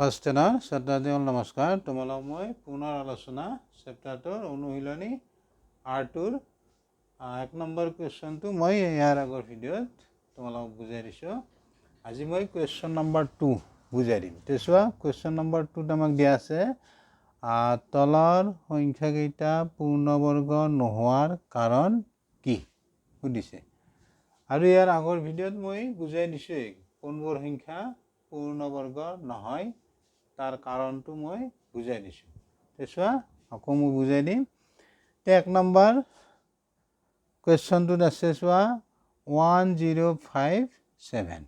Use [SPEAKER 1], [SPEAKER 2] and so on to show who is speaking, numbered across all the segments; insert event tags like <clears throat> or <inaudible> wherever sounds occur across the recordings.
[SPEAKER 1] টেনৰ ছাত্ৰছাত্ৰীসকল নমস্কাৰ মই পুনৰ আলোচনা চেপ্টাৰটোৰ অনুশীলনী আৰ টুৰ এক নম্বৰ কুৱেশ্যনটো মই ইয়াৰ আগৰ ভিডিঅ'ত তোমালোকক বুজাই দিছোঁ। আজি মই কুৱেশ্যন নম্বৰ টু বুজাই দিম। তে চোৱা কুৱেশ্যন নম্বৰ টুত আমাক দিয়া আছে তলৰ সংখ্যাকেইটা পূৰ্ণবৰ্গ নোহোৱাৰ কাৰণ কি? সুধিছে। আৰু ইয়াৰ আগৰ ভিডিঅ'ত মই বুজাই দিছোঁৱেই, কোনবোৰ সংখ্যা পূৰ্ণবৰ্গ নহয়। তাৰ কাৰণটো মই বুজাই দিছোঁ। চোৱা, আকৌ মই বুজাই দিম। তে এক নম্বৰ কুৱেশ্যনটোত আছে চোৱা, ওৱান জিৰ' ফাইভ ছেভেন।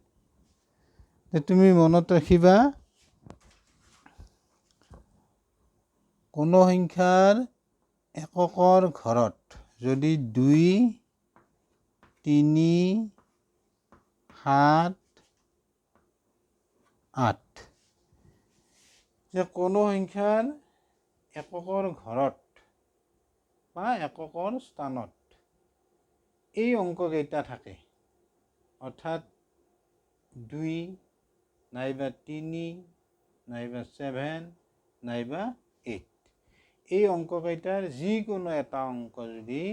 [SPEAKER 1] তুমি মনত ৰাখিবা, কোনো সংখ্যাৰ এককৰ ঘৰত যদি দুই, তিনি, সাত, আঠ যে কোনো সংখ্যাৰ এককৰ ঘৰত বা এককৰ স্থানত এই অংককেইটা থাকে। অৰ্থাৎ দুই, নাইবা তিনি, নাইবা ছেভেন, নাইবা এইট। এই অংককেইটাৰ যিকোনো এটা অঙ্ক যদি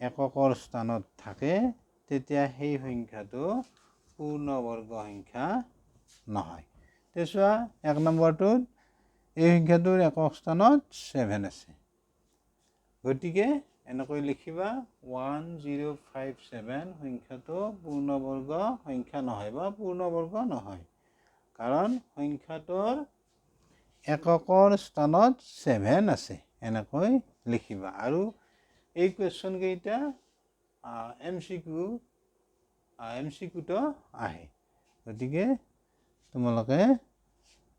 [SPEAKER 1] এককৰ স্থানত থাকে, তেতিয়া সেই সংখ্যাটো পূৰ্ণবৰ্গ সংখ্যা নহয়। তে এক নম্বৰটোত এই সংখ্যাটোৰ একক স্থানত ছেভেন আছে। গতিকে এনেকৈ লিখিবা ওৱান জিৰ' ফাইভ ছেভেন সংখ্যাটো পূৰ্ণবৰ্গ সংখ্যা নহয় বা পূৰ্ণবৰ্গ নহয়। কাৰণ সংখ্যাটোৰ এককৰ স্থানত ছেভেন আছে, এনেকৈ লিখিবা। আৰু এই কুৱেশ্যনকেইটা M C Q M C কিউতো আহে। গতিকে তোমালোকে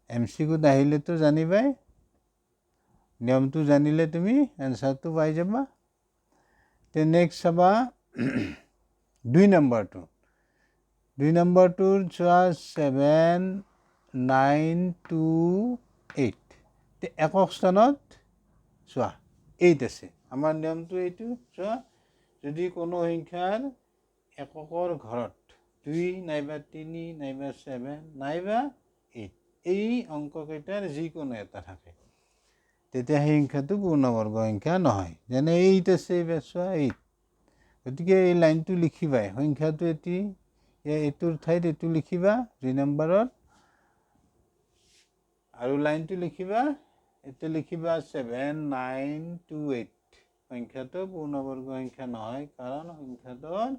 [SPEAKER 1] এম চি কিউত আহিলেতো জানিবাই। নিয়মটো জানিলে তুমি এনচাৰটো পাই যাবা। তে নেক্সট চাবা <clears throat> দুই নম্বৰটো দুই নম্বৰটোৰ চোৱা ছেভেন নাইন টু এইট তে একক স্থানত চোৱা এইট আছে। আমাৰ নিয়মটো এইটো, চোৱা, যদি কোনো সংখ্যাৰ এককৰ ঘৰত দুই নাইবা তিনি নাইবা ছেভেন নাইবা এই অংককেইটাৰ যিকোনো এটা থাকে। তেতিয়া সেই সংখ্যাটো পূৰ্ণবৰ্গ সংখ্যা নহয়। যেনে এইট আছে এইবাৰ চোৱা এইট গতিকে এই লাইনটো লিখিবাই। সংখ্যাটো এটি এইটোৰ ঠাইত এইটো লিখিবা দুই নম্বৰত। আৰু লাইনটো লিখিবা এইটো লিখিবা ছেভেন নাইন টু এইট সংখ্যাটো পূৰ্ণবৰ্গ সংখ্যা নহয় কাৰণ সংখ্যাটোৰ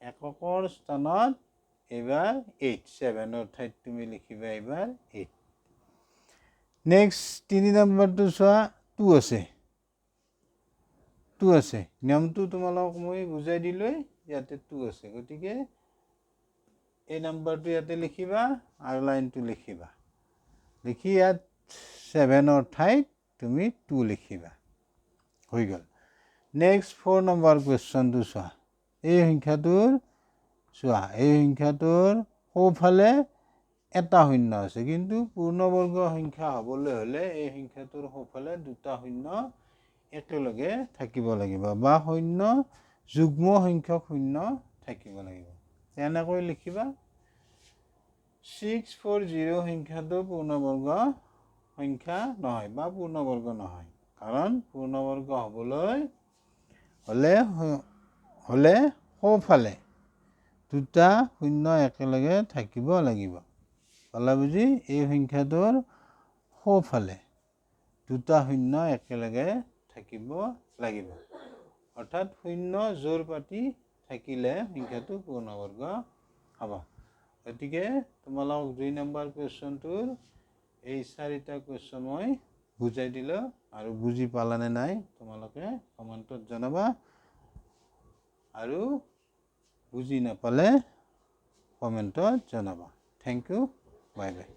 [SPEAKER 1] এককৰ স্থানত এইবাৰ এইট ছেভেনৰ ঠাইত তুমি লিখিবা এইবাৰ এইট নেক্সট তিনি নম্বৰটো চোৱা টু আছে। টু আছে। নিয়মটো তোমালোকক মই বুজাই দিলোঁৱেই, ইয়াতে টু আছে। গতিকে, এই নম্বৰটো ইয়াতে লিখিবা আৰু লাইনটো লিখিবা। লিখি ইয়াত ছেভেনৰ ঠাইত তুমি টু লিখিবা। হৈ গ'ল। নেক্সট ফ'ৰ নম্বৰ কুৱেশ্যনটো চোৱা। এই সংখ্যাটোৰ চোৱা এই সংখ্যাটোৰ সোঁফালে এটা শূন্য আছে কিন্তু পূৰ্ণবৰ্গ সংখ্যা হ'বলৈ হ'লে এই সংখ্যাটোৰ সোঁফালে দুটা শূন্য একেলগে থাকিব লাগিব বা শূন্য যুগ্ম সংখ্যক শূন্য থাকিব লাগিব। তেনেকৈ লিখিবা। ছিক্স ফ'ৰ জিৰ' সংখ্যাটো পূৰ্ণবৰ্গ সংখ্যা নহয় বা পূৰ্ণবৰ্গ নহয়। কাৰণ পূৰ্ণবৰ্গ হ'বলৈ হ'লে হ'লে সোঁফালে দুটা শূন্য একেলগে থাকিব লাগিব। ক'লা বুজি? এই সংখ্যাটোৰ সোঁফালে দুটা শূন্য একেলগে থাকিব লাগিব। অৰ্থাৎ শূন্য জোৰ পাতি থাকিলে সংখ্যাটো পূৰ্ণবৰ্গ হ'ব। গতিকে তোমালোকক দুই নম্বৰ কুৱেশ্যনটোৰ এই চাৰিটা কুৱেশ্যন মই বুজাই দিলোঁ আৰু বুজি পালানে নাই তোমালোকে কমেণ্টত জনাবা। আৰু বুজি নাপালে কমেণ্টত জনাবা। Thank you bye bye